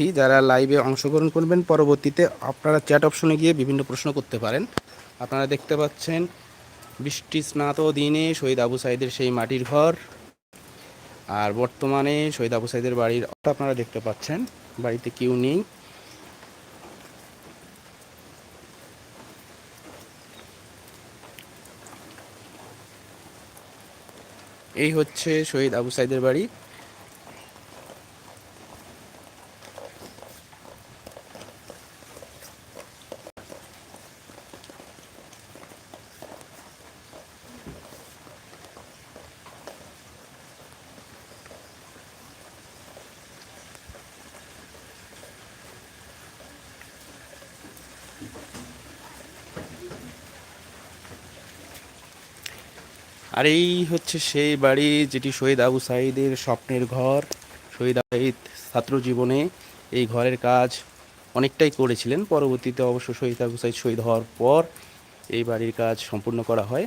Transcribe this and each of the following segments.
দিচ্ছি যারা লাইভে অংশগ্রহণ করবেন, পরবর্তীতে আপনারা চ্যাট অপশনে গিয়ে বিভিন্ন প্রশ্ন করতে পারেন। আপনারা দেখতে পাচ্ছেন, বৃষ্টি স্নাত দিনে শহীদ আবু সাইদের সেই মাটির ঘর। আর বর্তমানে শহীদ আবু সাইদের বাড়ির আপনারা দেখতে পাচ্ছেন, বাড়িতে কেউ নেই। এই হচ্ছে শহীদ আবু সাইদের বাড়ি। আর এই হচ্ছে সেই বাড়ি যেটি শহীদ আবু সাইদের স্বপ্নের ঘর। শহীদ সাইদ ছাত্র জীবনে এই ঘরের কাজ অনেকটাই করেছিলেন। পরবর্তীতে অবশ্য শহীদ আবু সাইদ শহীদ হওয়ার পর এই বাড়ির কাজ সম্পূর্ণ করা হয়।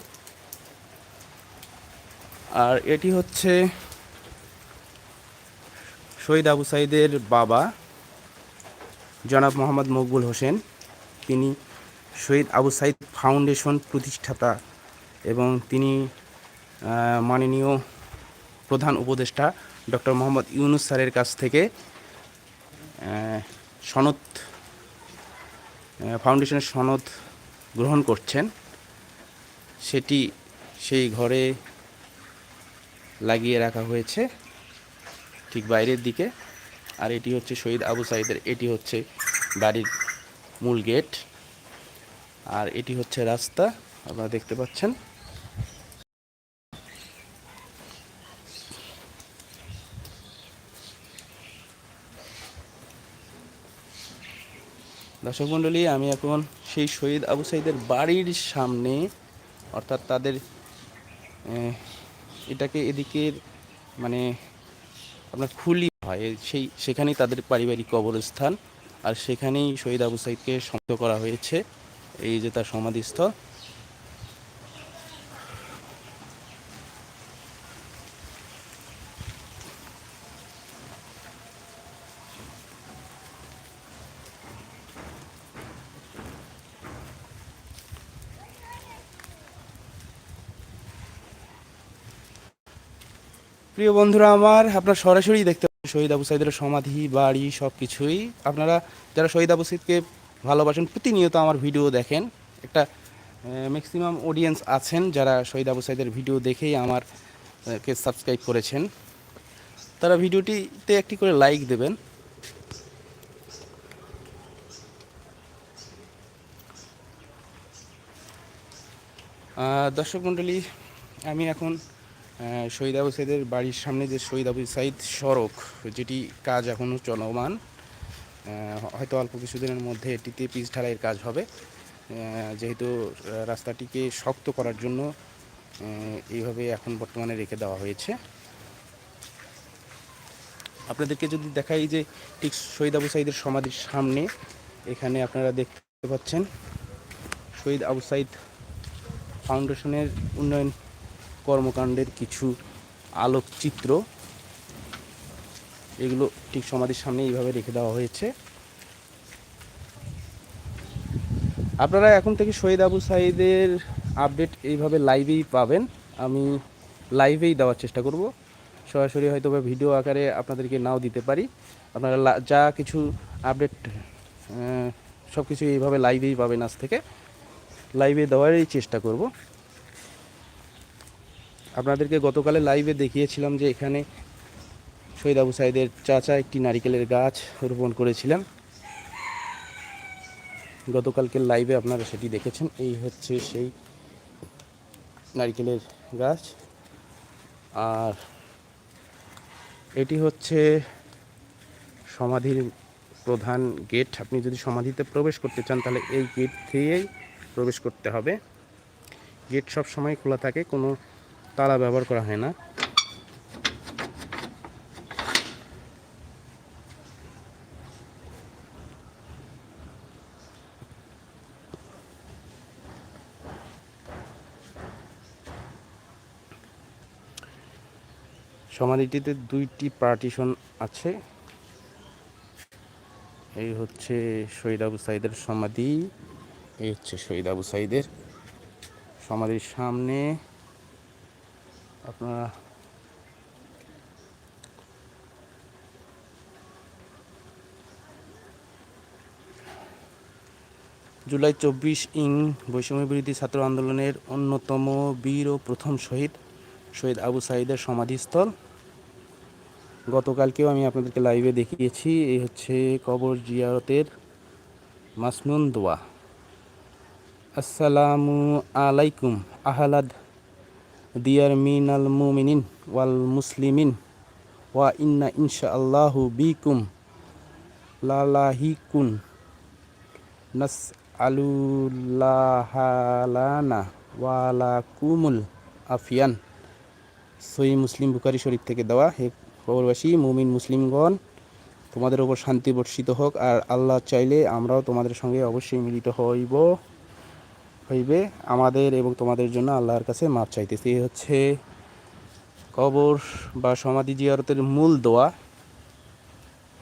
আর এটি হচ্ছে শহীদ আবু সাইদের বাবা, জনাব মোহাম্মদ মকবুল হোসেন। তিনি শহীদ আবু সাইদ ফাউন্ডেশন প্রতিষ্ঠাতা এবং তিনি মাননীয় প্রধান উপদেষ্টা ডক্টর মোহাম্মদ ইউনুস স্যারের কাছ থেকে সনদ ফাউন্ডেশনের সনদ গ্রহণ করছেন। সেটি সেই ঘরে লাগিয়ে রাখা হয়েছে ঠিক বাইরের দিকে। আর এটি হচ্ছে শহীদ আবু সাইদের, এটি হচ্ছে বাড়ির মূল গেট। আর এটি হচ্ছে রাস্তা, আপনারা দেখতে পাচ্ছেন। দর্শক মণ্ডলী, আমি এখন সেই শহীদ আবু সাইদের বাড়ির সামনে, অর্থাৎ তাদের এটাকে এদিকের মানে আপনার খুলি হয়। সেই, সেখানেই তাদের পারিবারিক কবরস্থান। আর সেখানেই শহীদ আবু সাইদকে সমাহিত করা হয়েছে। এই যে তার সমাধিস্থল প্রিয় বন্ধুরা আমার, আপনার সরাসরি দেখতে পাচ্ছেন শহীদ আবু সাইদের সমাধি, বাড়ি সব কিছুই আপনারা যারা শহীদ আবু সাইদকে ভালোবাসেন, প্রতিনিয়ত আমার ভিডিও দেখেন। একটা ম্যাক্সিমাম অডিয়েন্স আছেন যারা শহীদ আবু সাইদের ভিডিও দেখেই আমার কে সাবস্ক্রাইব করেছেন। তারা ভিডিওটিতে একটি করে লাইক দেবেন। দর্শক মণ্ডলী, আমি এখন শহীদ আবু সাইদের বাড়ির সামনে যে শহীদ আবু সাইদ সড়ক, যেটি কাজ এখনও চলমান হয়তো অল্প কিছুদিনের মধ্যে এটিতে পিচ ঢালাইয়ের কাজ হবে। যেহেতু রাস্তাটিকে শক্ত করার জন্য এইভাবে এখন বর্তমানে রেখে দেওয়া হয়েছে। আপনাদেরকে যদি দেখাই যে ঠিক শহীদ আবু সাইদের সমাধির সামনে, এখানে আপনারা দেখতে পাচ্ছেন শহীদ আবু সাইদ ফাউন্ডেশনের উন্নয়ন কর্মকাণ্ডের কিছু আলোকচিত্র। এগুলো ঠিক সমাধির সামনে এইভাবে রেখে দেওয়া হয়েছে। আপনারা এখন থেকে শহীদ আবু সাইদের আপডেট এইভাবে লাইভেই পাবেন। আমি লাইভেই দেওয়ার চেষ্টা করব। সরাসরি হয়তো বা ভিডিও আকারে আপনাদেরকে নাও দিতে পারি। আপনারা যা কিছু আপডেট সব কিছু এইভাবে লাইভেই পাবেন আজ থেকে। লাইভে দেওয়ারই চেষ্টা করব। আপনাদেরকে গতকালে লাইভে দেখিয়েছিলাম যে এখানে শহীদ আবু সাইদের চাচা একটি নারিকেলের গাছ রোপণ করেছিলেন। গতকালকের লাইভে আপনারা সেটি দেখেছেন। এই হচ্ছে সেই নারিকেলের গাছ। আর এটি হচ্ছে সমাধির প্রধান গেট। আপনি যদি সমাধিতে প্রবেশ করতে চান, তাহলে এই গেট দিয়েই প্রবেশ করতে হবে। গেট সব সময় খোলা থাকে। কোনো তালা ব্যবহার করা হয় না। সমাধিটিতে দুইটি পার্টিশন আছে। এই হচ্ছে শহীদ আবু সাইদের সমাধি, এই হচ্ছে শহীদ আবু সাইদের সমাধির সামনে। আপনারা জুলাই চব্বিশ ইং বৈষম্য বিরোধী ছাত্র আন্দোলনের অন্যতম বীর ও প্রথম শহীদ শহীদ আবু সাইদের সমাধিস্থল। গতকালকেও আমি আপনাদেরকে লাইভে দেখিয়েছি, এই হচ্ছে কবর জিয়ারতের মাসনুন দোয়া। আসসালামু আলাইকুম, আহলাদ দিয়ার মিন আল মুমিনিন ওয়াল মুসলিমিন ওয়া ইন্না ইনশা আল্লাহু বিকুম লালাহিকুন নাস আলুল্লাহালানা ওয়ালা কুমুল আফিয়ান সই মুসলিম বুখারি শরীফ থেকে দেওয়া হে খবরবাসী মুমিন মুসলিমগণ, তোমাদের ওপর শান্তি বর্ষিত হোক, আর আল্লাহ চাইলে আমরাও তোমাদের সঙ্গে অবশ্যই মিলিত হইব। হইবে আমাদের এবং তোমাদের জন্য আল্লাহর কাছে মাপ চাইতেছি। এই হচ্ছে কবর বা সমাধি জিয়ারতের মূল দোয়া।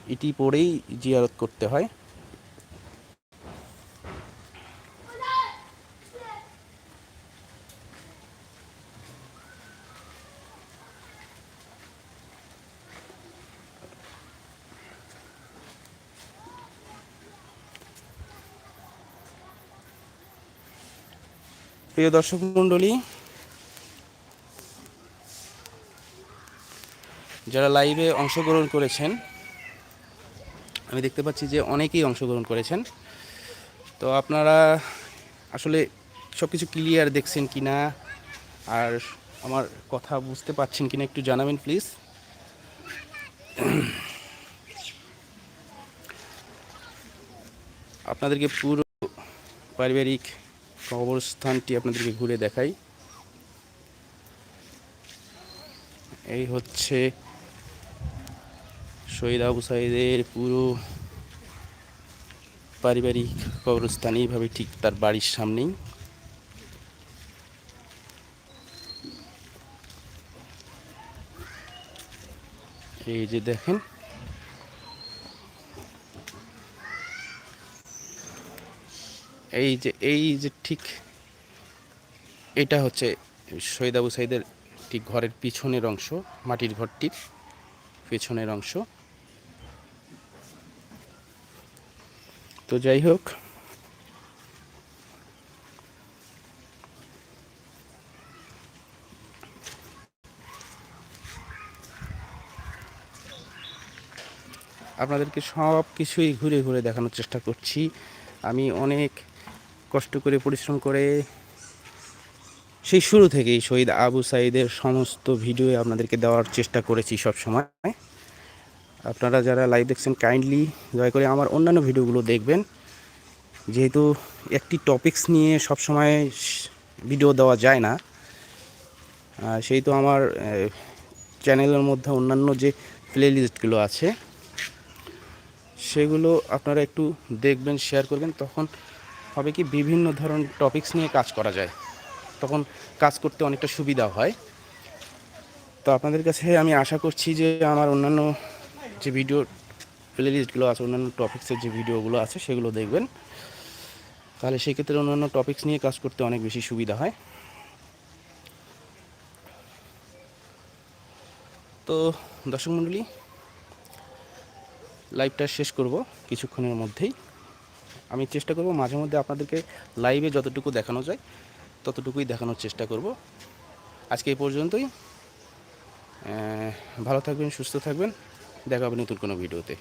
এটি পড়েই জিয়ারত করতে হয়। প্রিয় দর্শক মণ্ডলী, যারা লাইভে অংশগ্রহণ করেছেন, আমি দেখতে পাচ্ছি যে অনেকেই অংশগ্রহণ করেছেন। তো আপনারা আসলে সব কিছু ক্লিয়ার দেখছেন কি না আর আমার কথা বুঝতে পারছেন কি না একটু জানাবেন প্লিজ। আপনাদেরকে পুরো পারিবারিক কবরস্থানটি আপনাদেরকে ঘুরে দেখাই। এই হচ্ছে শহীদ আবু সাইদের পুরো পারিবারিক কবরস্থান। এইভাবে ঠিক তার বাড়ির সামনেই। এই যে দেখেন এই যে এই যে ঠিক এটা হচ্ছে শহীদ আবু সাইদের ঠিক ঘরের পিছনের অংশ, মাটির ঘরটির পেছনের অংশ। তো যাই হোক, আপনাদেরকে সব কিছুই ঘুরে ঘুরে দেখানোর চেষ্টা করছি। আমি অনেক কষ্ট করে, পরিশ্রম করে, সেই শুরু থেকেই শহীদ আবু সাইদের সমস্ত ভিডিও আপনাদেরকে দেওয়ার চেষ্টা করেছি সব সময় আপনারা যারা লাইভ দেখছেন কাইন্ডলি দয়া করে আমার অন্যান্য ভিডিওগুলো দেখবেন। যেহেতু একটি টপিকস নিয়ে সব সময় ভিডিও দেওয়া যায় না সেই তো আমার চ্যানেলের মধ্যে অন্যান্য যে প্লে লিস্টগুলো আছে, সেগুলো আপনারা একটু দেখবেন শেয়ার করবেন। তখন হবে কি বিভিন্ন ধরনের টপিকস নিয়ে কাজ করা যায়। তখন কাজ করতে অনেকটা সুবিধা হয়। তো আপনাদের কাছে আমি আশা করছি যে আমার অন্যান্য যে ভিডিও প্লেলিস্টগুলো আছে, অন্যান্য টপিক্সের যে ভিডিওগুলো আছে, সেগুলো দেখবেন। তাহলে সেক্ষেত্রে অন্যান্য টপিক্স নিয়ে কাজ করতে অনেক বেশি সুবিধা হয়। তো দর্শক মণ্ডলী লাইভটা শেষ করব কিছুক্ষণের মধ্যেই। আমি চেষ্টা করব মাঝে মধ্যে আপনাদেরকে লাইভে যতটুকু দেখানো যায়, ততটুকুই দেখানোর চেষ্টা করব। আজকে এই পর্যন্তই। ভালো থাকবেন, সুস্থ থাকবেন। দেখা হবে নতুন কোনো ভিডিওতে।